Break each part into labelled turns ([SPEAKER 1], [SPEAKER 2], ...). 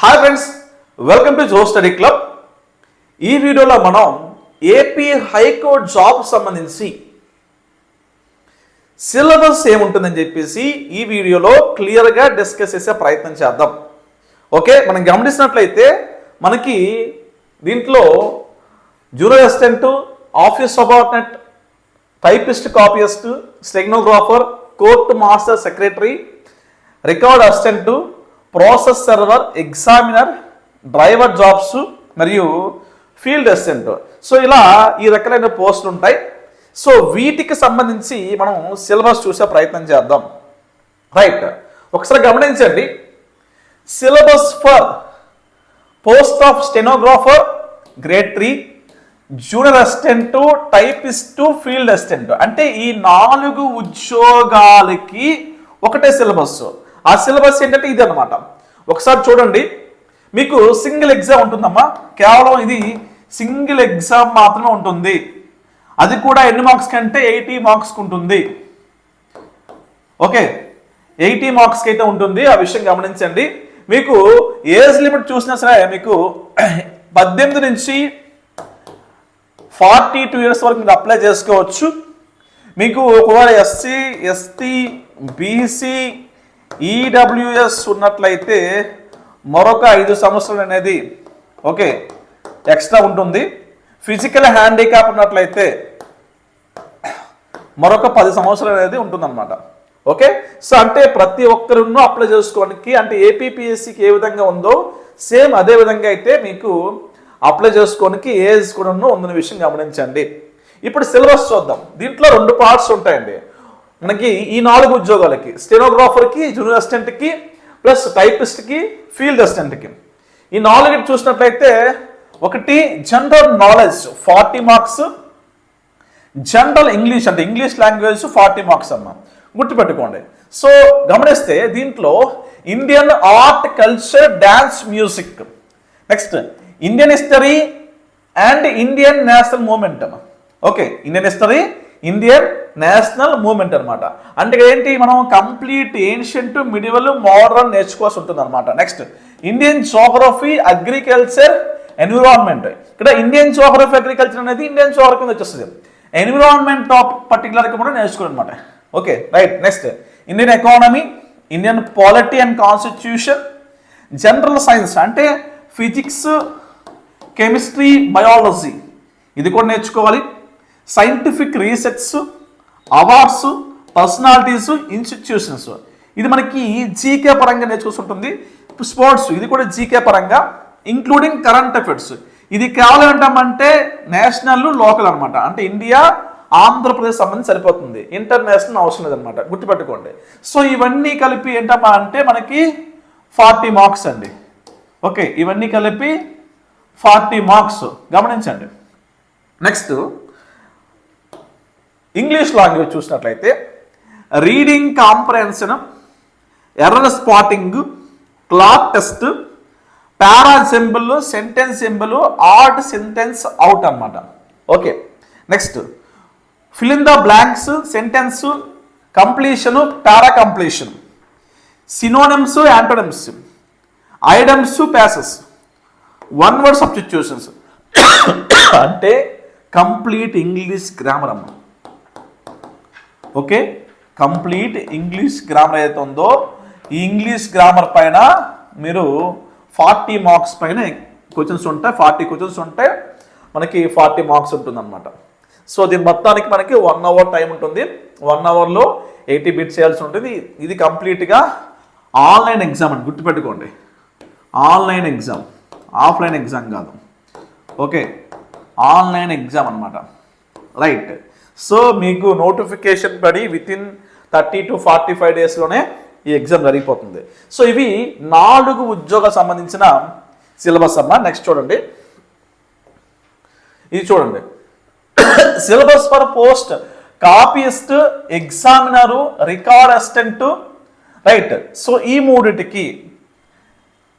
[SPEAKER 1] Hi friends welcome to Jo study club ఈ వీడియోలో మనం ఏపీ హైకోర్టు జాబ్ సంబంధించి సిలబస్ ఏముంటుందని చెప్పేసి ఈ వీడియోలో క్లియర్గా డిస్కస్ చేసే ప్రయత్నం చేద్దాం. ఓకే మనం గమనించినట్లయితే మనకి దీంట్లో junior assistant office subordinate typist copyist stenographer court master secretary record assistant process server examiner driver jobs మరియు ఫీల్డ్ అసిస్టెంట్ సో ఇలా ఈ రకమైన పోస్టులు ఉంటాయి. సో వీటికి సంబంధించి మనం సిలబస్ చూసే ప్రయత్నం చేద్దాం. రైట్ ఒకసారి గమనించండి. Syllabus for post of stenographer grade three junior assistant typist field assistant అంటే ఈ నాలుగు ఉద్యోగాలకి ఒకటే సిలబస్ ఆ సిలబస్ ఏంటంటే ఇది అనమాట ఒకసారి చూడండి. మీకు సింగిల్ ఎగ్జామ్ ఉంటుందమ్మా. కేవలం ఇది సింగిల్ ఎగ్జామ్ మాత్రమే ఉంటుంది. అది కూడా ఎన్ని మార్క్స్ కంటే ఎయిటీ మార్క్స్కి ఉంటుంది. ఓకే. ఎయిటీ మార్క్స్కి అయితే ఉంటుంది. ఆ విషయం గమనించండి. మీకు ఏజ్ లిమిట్ చూసినా సరే మీకు పద్దెనిమిది నుంచి ఫార్టీ టూ ఇయర్స్ వరకు మీరు అప్లై చేసుకోవచ్చు. మీకు ఒకవేళ ఎస్సీ ఎస్టీ బీసీ ఈడబ్ల్యూఎస్ ఉన్నట్లయితే మరొక ఐదు సంవత్సరాలు అనేది ఓకే ఎక్స్ట్రా ఉంటుంది. ఫిజికల్ హ్యాండిక్యాప్ ఉన్నట్లయితే మరొక పది సంవత్సరాలు అనేది ఉంటుందన్నమాట. ఓకే? సో అంటే ప్రతి ఒక్కరును అప్లై చేసుకోవడానికి అంటే ఏపీపీఎస్సికి ఏ విధంగా ఉందో సేమ్ అదే విధంగా అయితే మీకు అప్లై చేసుకోవడానికి ఏజ్ కూడా ఉందన్న విషయం గమనించండి. ఇప్పుడు సిలబస్ చూద్దాం. దీంట్లో రెండు పార్ట్స్ ఉంటాయండి. మనకి ఈ నాలుగు ఉద్యోగాలకి స్టెనోగ్రాఫర్కి జూనియర్ అసిస్టెంట్కి ప్లస్ టైపిస్ట్కి ఫీల్డ్ అసిస్టెంట్కి ఈ నాలుగు చూసినట్లయితే ఒకటి general knowledge forty marks general English అంటే ఇంగ్లీష్ లాంగ్వేజ్ ఫార్టీ మార్క్స్ అమ్మ. గుర్తుపెట్టుకోండి. సో గమనిస్తే దీంట్లో Indian art culture dance music next Indian history and Indian national movement okay Indian history Indian national movement అనమాట అంటే ఏంటి? మనం కంప్లీట్ ఏన్షియంట్ మిడివల్ మోడర్న్ నేర్చుకోవాల్సి ఉంటుంది అనమాట next Indian geography agriculture environment. ఇక్కడ ఇండియన్ జోగ్రఫీ అగ్రికల్చర్ అనేది ఇండియన్ జోగ్రఫీ కింద వచ్చేస్తుంది. ఎన్విరాన్మెంట్ టాప్ పర్టికులర్గా కూడా నేర్చుకోవాలన్నమాట okay right next Indian economy Indian polity and constitution general science అంటే ఫిజిక్స్ కెమిస్ట్రీ బయాలజీ. ఇది కూడా నేర్చుకోవాలి. Scientific research awards personalities institutions. ఇది మనకి జీకే పరంగా నేర్చుకుంటుంది స్పోర్ట్స్ ఇది కూడా జీకే పరంగా ఇంక్లూడింగ్ కరెంట్ అఫైర్స్ ఇది కేవలం ఏంటంటే నేషనల్ లోకల్ అనమాట అంటే ఇండియా ఆంధ్రప్రదేశ్ సంబంధించి సరిపోతుంది. ఇంటర్నేషనల్ అవసరం లేదనమాట గుర్తుపెట్టుకోండి. సో ఇవన్నీ కలిపి ఏంటమ్మా అంటే మనకి ఫార్టీ మార్క్స్ అండి. ఓకే ఇవన్నీ కలిపి ఫార్టీ మార్క్స్. గమనించండి. నెక్స్ట్ ఇంగ్లీష్ లాంగ్వేజ్ చూసినట్లయితే reading comprehension error spotting cloze test para symbol sentence symbol odd sentence out అన్నమాట. Okay next fill in the blanks sentence completion para completion synonyms antonyms idioms phrases one word substitutions అంటే complete English grammar అమ్మ okay? Complete English grammar ఏదైతే ఉందో ఈ English grammar పైన మీరు forty marks పైన questions ఉంటాయి. ఫార్టీ క్వశ్చన్స్ ఉంటే మనకి ఫార్టీ మార్క్స్ ఉంటుందన్నమాట. సో దీని మొత్తానికి మనకి వన్ అవర్ టైం ఉంటుంది. వన్ అవర్లో ఎయిటీ బిట్స్ చేయాల్సి ఉంటుంది. ఇది కంప్లీట్గా ఆన్లైన్ ఎగ్జామ్ అని గుర్తుపెట్టుకోండి. Online exam. ఆఫ్లైన్ ఎగ్జామ్ కాదు. ఓకే? ఆన్లైన్ ఎగ్జామ్ అనమాట రైట్. సో మీకు నోటిఫికేషన్ పడి within thirty to forty five డేస్లోనే ఈ ఎగ్జామ్ జరిగిపోతుంది. సో ఇవి నాలుగు ఉద్యోగ సంబంధించిన సిలబస్ అమ్మా. నెక్స్ట్ చూడండి. ఇది చూడండి. Syllabus for post copyist examiner record assistant right so ఈ మూడిటికి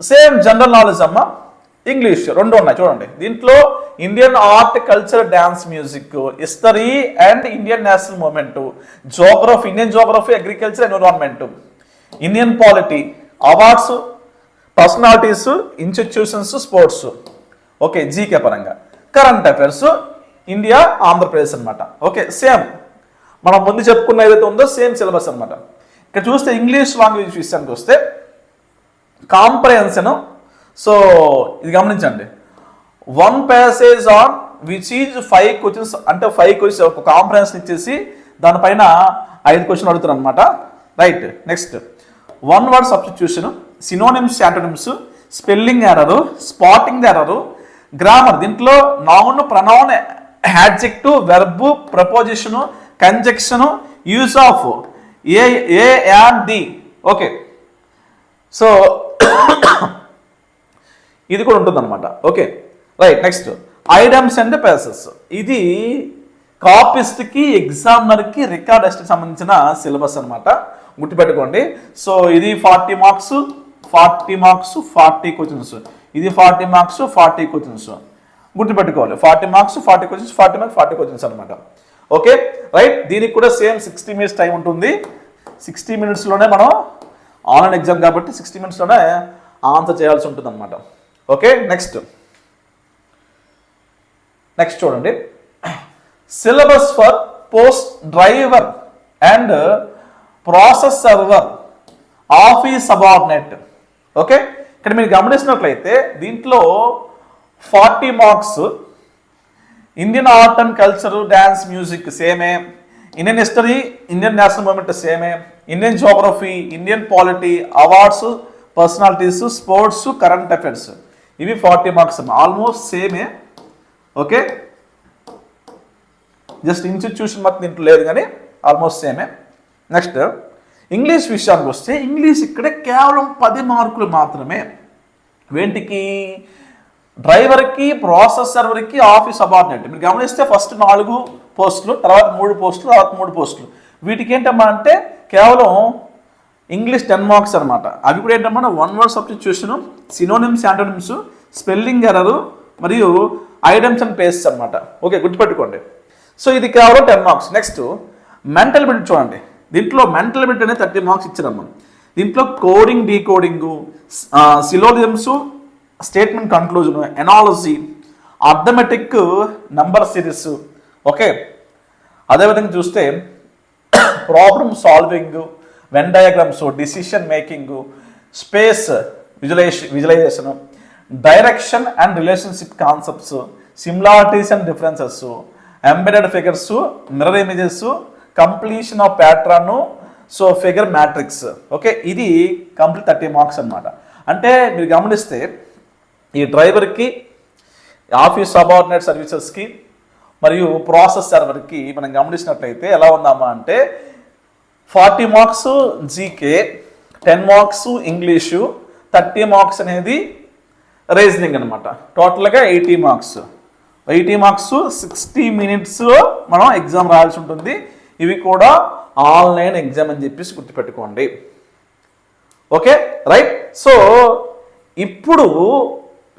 [SPEAKER 1] సేమ్ జనరల్ నాలెడ్జ్ అమ్మ. ఇంగ్లీష్ రెండు ఉన్నాయి చూడండి. దీంట్లో Indian art culture dance music history and Indian national moment geography Indian geography agriculture environment Indian polity awards personalities institutions sports okay GK పరంగా. Current affairs India Andhra Pradesh అనమాట okay same మనం ముందు చెప్పుకున్న ఏదైతే ఉందో సేమ్ సిలబస్ అనమాట ఇక్కడ చూస్తే ఇంగ్లీష్ లాంగ్వేజ్ విషయానికి వస్తే కాంప్రహెన్షన్ సో ఇది గమనించండి. One passage on which is five questions అంటే ఫైవ్ క్వశ్చన్స్ ఒక కాంప్రహెన్షన్ ఇచ్చేసి దానిపైన ఐదు క్వశ్చన్ అడుగుతారు అనమాట right next one word substitution synonyms antonyms spelling error spotting error grammar దీంట్లో noun pronoun adjective verb preposition conjunction use of a a and the okay so ఇది కూడా ఉంటుందన్నమాట. Okay. Right next. Idioms and phrases. ఇది కాపిస్ట్కి ఎగ్జామినర్కి record ఎస్ట్కి సంబంధించిన syllabus అన్నమాట. గుర్తుపెట్టుకోండి. So ఇది forty marks forty marks forty questions. ఇది ఫార్టీ మార్క్స్ ఫార్టీ క్వశ్చన్స్. గుర్తుపెట్టుకోవాలి. Forty marks forty questions forty marks forty questions అనమాట ఓకే. రైట్ దీనికి కూడా సేమ్ సిక్స్టీ మినిట్స్ టైం ఉంటుంది. సిక్స్టీ మినిట్స్లోనే మనం ఆన్లైన్ ఎగ్జామ్ కాబట్టి సిక్స్టీ మినిట్స్లోనే ఆన్సర్ చేయాల్సి ఉంటుంది అనమాట ఓకే నెక్స్ట్ నెక్స్ట్ చూడండి. Syllabus for post driver and process server office subordinate okay ఇక్కడ మీరు గమనించినట్లయితే దీంట్లో forty marks Indian art and culture dance music సేమే Indian history Indian national movement సేమే Indian geography Indian polity awards personalities sports current affairs ఇవి forty marks almost సేమే. Okay? Just institution మాత్రం దీంట్లో లేదు కానీ ఆల్మోస్ట్ సేమే. నెక్స్ట్ ఇంగ్లీష్ విషయానికి వస్తే ఇంగ్లీష్ ఇక్కడే కేవలం పది మార్కులు మాత్రమే. వేంటికి? డ్రైవర్కి ప్రాసెస్ సర్వర్కి ఆఫీస్ అబార్డినేట్ మీరు గమనిస్తే ఫస్ట్ నాలుగు పోస్టులు తర్వాత మూడు పోస్టులు తర్వాత మూడు పోస్టులు. వీటికి ఏంటమ్మా అంటే కేవలం ఇంగ్లీష్ టెన్ మార్క్స్ అనమాట. అవి కూడా ఏంటమ్మా one word substitution synonyms antonyms spelling error మరియు ఐటమ్స్ అండ్ పేస్ట్స్ అనమాట. ఓకే గుర్తుపెట్టుకోండి. సో ఇది కేవలం ten marks next mental bit చూడండి. దీంట్లో మెంటల్ బిట్ అనేది థర్టీ మార్క్స్ ఇచ్చినాము దీంట్లో coding decoding syllogisms statement conclusion analogy arithmetic number series okay అదేవిధంగా చూస్తే problem solving Venn diagrams decision making space visualization visualization direction and relationship concepts similarities and differences embedded figures mirror images completion of pattern so figure matrix okay ఇది complete thirty marks అన్నమాట. అంటే మీరు గమనిస్తే ఈ డ్రైవర్కి office subordinate సర్వీసెస్కి మరియు process సర్వర్కి మనం గమనించినట్లయితే ఎలా ఉందామా అంటే forty marks GK ten marks English thirty marks అనేది రీజనింగ్ అనమాట టోటల్గా eighty marks. Eighty marks sixty మినిట్స్లో మనం ఎగ్జామ్ రాయాల్సి ఉంటుంది. ఇవి కూడా ఆన్లైన్ ఎగ్జామ్ అని చెప్పేసి గుర్తుపెట్టుకోండి. ఓకే? రైట్? సో ఇప్పుడు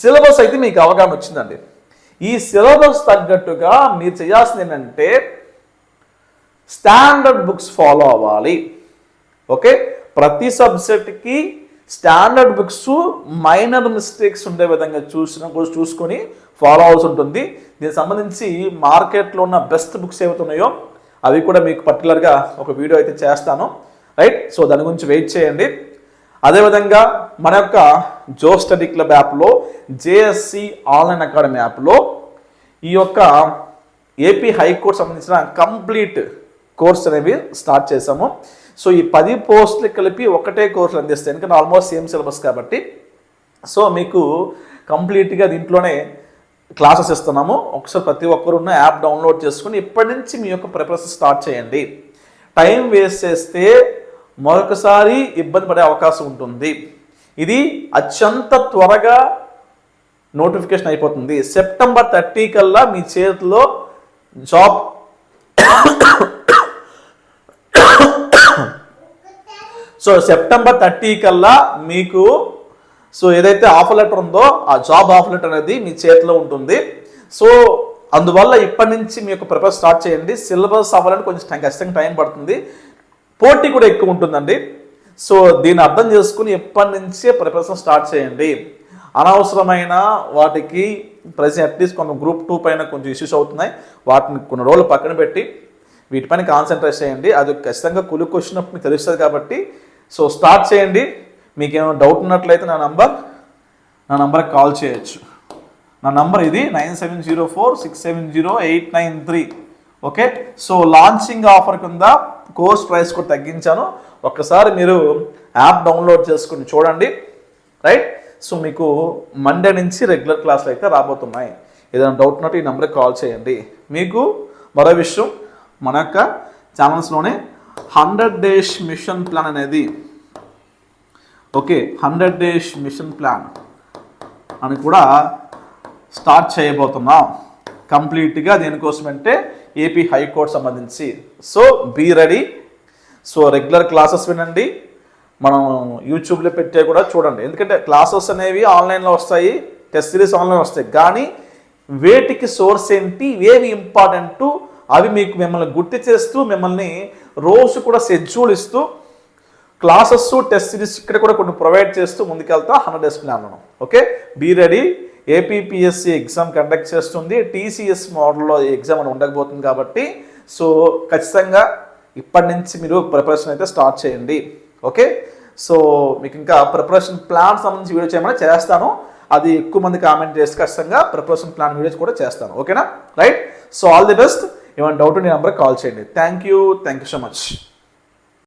[SPEAKER 1] సిలబస్ అయితే మీకు అవగాహన వచ్చిందండి. ఈ సిలబస్ తగ్గట్టుగా మీరు చేయాల్సింది ఏంటంటే స్టాండర్డ్ బుక్స్ ఫాలో అవ్వాలి. ఓకే? ప్రతి సబ్జెక్ట్కి స్టాండర్డ్ బుక్స్ మైనర్ మిస్టేక్స్ ఉండే విధంగా చూసిన చూసుకొని ఫాలో అవ్వాల్సి ఉంటుంది. దీనికి సంబంధించి మార్కెట్లో ఉన్న బెస్ట్ బుక్స్ ఏవైతే ఉన్నాయో అవి కూడా మీకు పర్టికులర్గా ఒక వీడియో అయితే చేస్తాను. రైట్? సో దాని గురించి వెయిట్ చేయండి. అదేవిధంగా మన యొక్క జో స్టడీ క్లబ్ యాప్లో జేఎస్సి ఆన్లైన్ అకాడమీ యాప్లో ఈ యొక్క ఏపీ హైకోర్టు సంబంధించిన కంప్లీట్ కోర్స్ అనేవి స్టార్ట్ చేసాము సో ఈ పది పోస్టులు కలిపి ఒకటే కోర్సులు అందిస్తాయి. ఎందుకంటే ఆల్మోస్ట్ సేమ్ సిలబస్ కాబట్టి. సో మీకు కంప్లీట్గా దీంట్లోనే క్లాసెస్ ఇస్తున్నాము. ఒకసారి ప్రతి ఒక్కరు ఉన్న యాప్ డౌన్లోడ్ చేసుకుని ఇప్పటి నుంచి మీ యొక్క ప్రిపరేషన్ స్టార్ట్ చేయండి. టైం వేస్ట్ చేస్తే మరొకసారి ఇబ్బంది పడే అవకాశం ఉంటుంది. ఇది అత్యంత త్వరగా నోటిఫికేషన్ అయిపోతుంది. సెప్టెంబర్ థర్టీ కల్లా మీ చేతిలో జాబ్ సో సెప్టెంబర్ థర్టీ కల్లా మీకు సో ఏదైతే ఆఫర్ లెటర్ ఉందో ఆ జాబ్ ఆఫర్ లెటర్ అనేది మీ చేతిలో ఉంటుంది. సో అందువల్ల ఇప్పటి నుంచి మీ యొక్క ప్రిపేర్ స్టార్ట్ చేయండి. సిలబస్ అవ్వాలని కొంచెం టైం- ఖచ్చితంగా టైం పడుతుంది. పోటీ కూడా ఎక్కువ ఉంటుందండి. సో దీన్ని అర్థం చేసుకుని ఎప్పటి నుంచే ప్రిపరేషన్ స్టార్ట్ చేయండి. అనవసరమైన వాటికి ప్రజెంట్ అట్లీస్ట్ కొంత గ్రూప్ టూ పైన కొంచెం ఇష్యూస్ అవుతున్నాయి. వాటిని కొన్ని రోజులు పక్కన పెట్టి వీటిపైన కాన్సన్ట్రేట్ చేయండి. అది ఖచ్చితంగా కులుకు వచ్చినప్పుడు మీకు తెలుస్తుంది కాబట్టి సో స్టార్ట్ చేయండి. మీకు ఏమైనా డౌట్ ఉన్నట్లయితే నా నంబర్ నా నంబర్కి కాల్ చేయొచ్చు. నా నంబర్ ఇది nine seven zero four six seven zero eight nine three. Okay so launching offer కింద కోర్స్ ప్రైస్ కూడా తగ్గించాను. ఒక్కసారి మీరు యాప్ డౌన్లోడ్ చేసుకుని చూడండి. రైట్ సో మీకు మండే నుంచి రెగ్యులర్ క్లాసులు అయితే రాబోతున్నాయి. ఏదైనా డౌట్ ఉన్నట్టు ఈ నెంబర్కి కాల్ చేయండి. మీకు మరో విషయం మన యొక్క ఛానల్స్లోనే హండ్రెడ్ డేస్ మిషన్ ప్లాన్ అనేది. Okay hundred days mission plan అని కూడా స్టార్ట్ చేయబోతున్నాం. కంప్లీట్గా దేనికోసం అంటే ఏపీ హైకోర్టు సంబంధించి. So be ready. So regular classes వినండి. మనం యూట్యూబ్లో పెట్టే కూడా చూడండి. ఎందుకంటే క్లాసెస్ అనేవి ఆన్లైన్లో వస్తాయి టెస్ట్ సిరీస్ ఆన్లైన్ వస్తాయి. కానీ వేటికి సోర్స్ ఏంటి ఏవి ఇంపార్టెంట్ అవి మీకు మిమ్మల్ని గుర్తు చేస్తూ మిమ్మల్ని రోజు కూడా షెడ్యూల్ ఇస్తూ క్లాసెస్ టెస్ట్ సిరీస్ ఇక్కడ కూడా కొన్ని ప్రొవైడ్ చేస్తూ ముందుకెళ్తా హండ్రెడ్ డేస్ ప్లాన్లను okay be ready APPSC exam conduct చేస్తుంది. టీసీఎస్ మోడల్లో ఎగ్జామ్ అని ఉండకపోతుంది కాబట్టి సో ఖచ్చితంగా ఇప్పటి నుంచి మీరు ప్రిపరేషన్ అయితే స్టార్ట్ చేయండి. ఓకే సో మీకు ఇంకా ప్రిపరేషన్ ప్లాన్ సంబంధించి వీడియో చేయమని చేస్తాను. అది ఎక్కువ మంది కామెంట్ చేస్తే ఖచ్చితంగా ప్రిపరేషన్ ప్లాన్ వీడియోస్ కూడా చేస్తాను. ఓకేనా right so all the best ఏమైనా డౌట్ ఉంటే నెంబర్కి కాల్ చేయండి. Thank you thank you so much